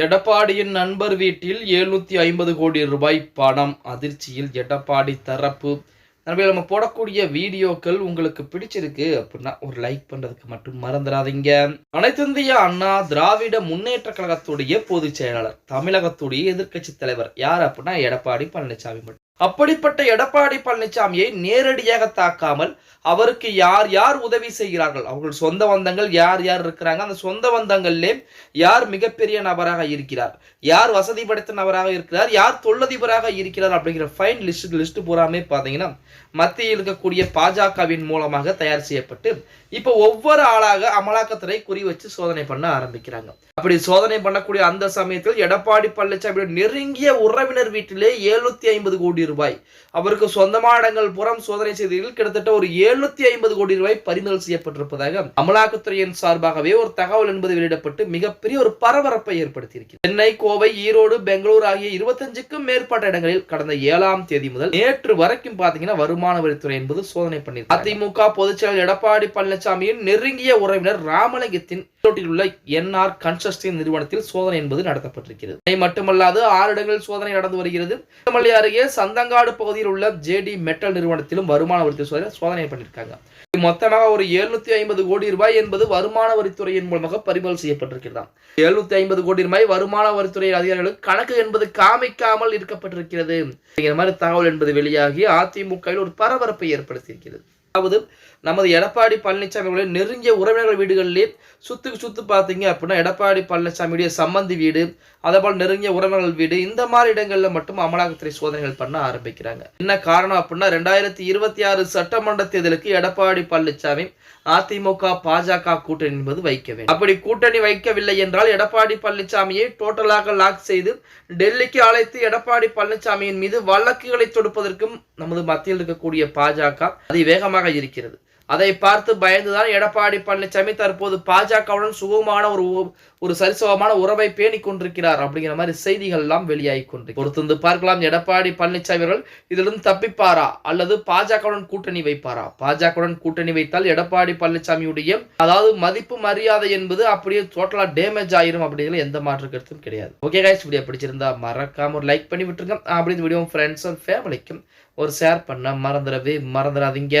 எடப்பாடியின் நண்பர் வீட்டில் எழுநூத்தி ஐம்பது கோடி ரூபாய் பணம். அதிர்ச்சியில் எடப்பாடி தரப்பு. நண்பர்கள் நம்ம போடக்கூடிய வீடியோக்கள் உங்களுக்கு பிடிச்சிருக்கு அப்படின்னா ஒரு லைக் பண்றதுக்கு மட்டும் மறந்துடாதீங்க. அனைத்திந்திய அண்ணா திராவிட முன்னேற்ற கழகத்துடைய பொதுச் செயலாளர் தமிழகத்துடைய எதிர்க்கட்சி தலைவர் யார் அப்படின்னா எடப்பாடி பழனிசாமி மட்டும். அப்படிப்பட்ட எடப்பாடி பழனிசாமியை நேரடியாக தாக்காமல் அவருக்கு யார் யார் உதவி செய்கிறார்கள்? அவர்கள் சொந்த பந்தங்கள் யார் யார் இருக்கிறாங்க? அந்த சொந்த பந்தங்கள்லே யார் மிகப்பெரிய நபராக இருக்கிறார்? யார் வசதி படைத்த நபராக இருக்கிறார்? யார் தொழிலதிபராக இருக்கிறார்? அப்படிங்கிற ஃபைன் லிஸ்ட் லிஸ்ட் பூராமே பார்த்தீங்கன்னா மத்தியில் இருக்கக்கூடிய பாஜகவின் மூலமாக தயார் செய்யப்பட்டு இப்போ ஒவ்வொரு ஆளாக அமலாக்கத்துறை குறி வச்சு சோதனை பண்ண ஆரம்பிக்கிறாங்க. அப்படி சோதனை பண்ணக்கூடிய அந்த சமயத்தில் எடப்பாடி பழனிசாமி நெருங்கிய உறவினர் வீட்டிலே எழுநூத்தி ஐம்பது கோடி கோடி ரூபாய். அவருக்கு சொந்தமான இடங்கள் புறம் சோதனை செய்ததில் கிட்டத்தட்ட ஒரு எழுநூத்தி ஐம்பது கோடி ரூபாய் பறிமுதல் செய்யப்பட்டிருப்பதாக அமலாக்கத்துறையின் சார்பாகவே ஒரு தகவல் என்பது வெளியிடப்பட்டு மிகப்பெரிய ஒரு பரபரப்பை ஏற்படுத்தியிருக்கிறது. சென்னை கோவை ஈரோடு பெங்களூர் ஆகிய இருபத்தஞ்சுக்கும் மேற்பட்ட இடங்களில் கடந்த ஏழாம் தேதி முதல் நேற்று வரைக்கும் பாத்தீங்கன்னா வருமான வரித்துறை என்பது சோதனை பண்ணியிருக்கு அதிமுக பொதுச்செயலர் எடப்பாடி பழனிசாமியின் நெருங்கிய உறவினர் ராமலிங்கத்தின் ஈரோட்டில் உள்ள என்ஆர் கன்ஸ்ட்ரக்ஷன் நிறுவனத்தில் சோதனை என்பது நடத்தப்பட்டிருக்கிறது. அதை மட்டுமல்லாது ஆறு இடங்களில் சோதனை நடந்து வருகிறது. திருமலை அருகே சந்தங்காடு பகுதியில் உள்ள ஜேடி மெட்டல் நிறுவனத்திலும் வருமான வரித்துறை சோதனை சோதனை பண்ணியிருக்காங்க மொத்தமாக ஒரு எழுநூத்தி ஐம்பது கோடி ரூபாய் என்பது வருமான வரித்துறையின் மூலமாக பறிமுதல் செய்யப்பட்டிருக்கிறதாம். எழுநூத்தி ஐம்பது கோடி ரூபாய் வருமான வரித்துறை அதிகாரிகளுக்கு கணக்கு என்பது காமிக்காமல் இருக்கப்பட்டிருக்கிறது. அப்படிங்கிற மாதிரி தகவல் என்பது வெளியாகி அதிமுகவில் ஒரு பரபரப்பை ஏற்படுத்தியிருக்கிறது. அதாவது நமது எடப்பாடி பழனிசாமி அவர்களை நெருங்கிய உறவினர்கள் வீடுகளிலே சுத்துக்கு சுத்து பார்த்தீங்க அப்படின்னா எடப்பாடி பழனிசாமியுடைய சம்மந்தி வீடு அதே போல் நெருங்கிய உறவினர்கள் வீடு இந்த மாதிரி இடங்களில் மட்டும் அமலாக்கத்துறை சோதனைகள் பண்ண ஆரம்பிக்கிறாங்க. என்ன காரணம் அப்படின்னா ரெண்டாயிரத்தி இருபத்தி ஆறு சட்டமன்ற தேர்தலுக்கு எடப்பாடி பழனிசாமி அதிமுக பாஜக கூட்டணி என்பது வைக்க வேண்டும். அப்படி கூட்டணி வைக்கவில்லை என்றால் எடப்பாடி பழனிசாமியை டோட்டலாக லாக் செய்து டெல்லிக்கு அழைத்து எடப்பாடி பழனிசாமியின் மீது வழக்குகளை தொடுப்பதற்கும் நமது மத்தியில் இருக்கக்கூடிய பாஜக அதி வேகமாக இருக்கிறது. அதை பார்த்து பயந்துதான் எடப்பாடி பழனிசாமி தற்போது பாஜகவுடன் சுகமான ஒரு ஒரு சரிசமமான உறவை பேணி கொண்டிருக்கிறார் அப்படிங்கிற மாதிரி செய்திகள் எல்லாம் வெளியாகி கொண்டு பொறுத்திருந்து பார்க்கலாம் எடப்பாடி பழனிசாமி அவர்கள் இதிலிருந்து தப்பிப்பாரா? அல்லது பாஜகவுடன் கூட்டணி வைப்பாரா? பாஜகவுடன் கூட்டணி வைத்தால் எடப்பாடி பழனிசாமியுடைய அதாவது மதிப்பு மரியாதை என்பது அப்படியே டோட்டலா டேமேஜ் ஆயிரும் அப்படிங்கிற எந்த மாற்று கருத்தும் கிடையாது. ஓகே கைஸ் வீடியோ பிடிச்சிருந்தா மறக்காம ஒரு லைக் பண்ணி விட்டுருங்க. அப்படி இந்த வீடியோ ஃப்ரெண்ட்ஸ் அண்ட் ஃபேமிலிக்கும் ஒரு ஷேர் பண்ண மறந்துடவே மறந்துடாதீங்க.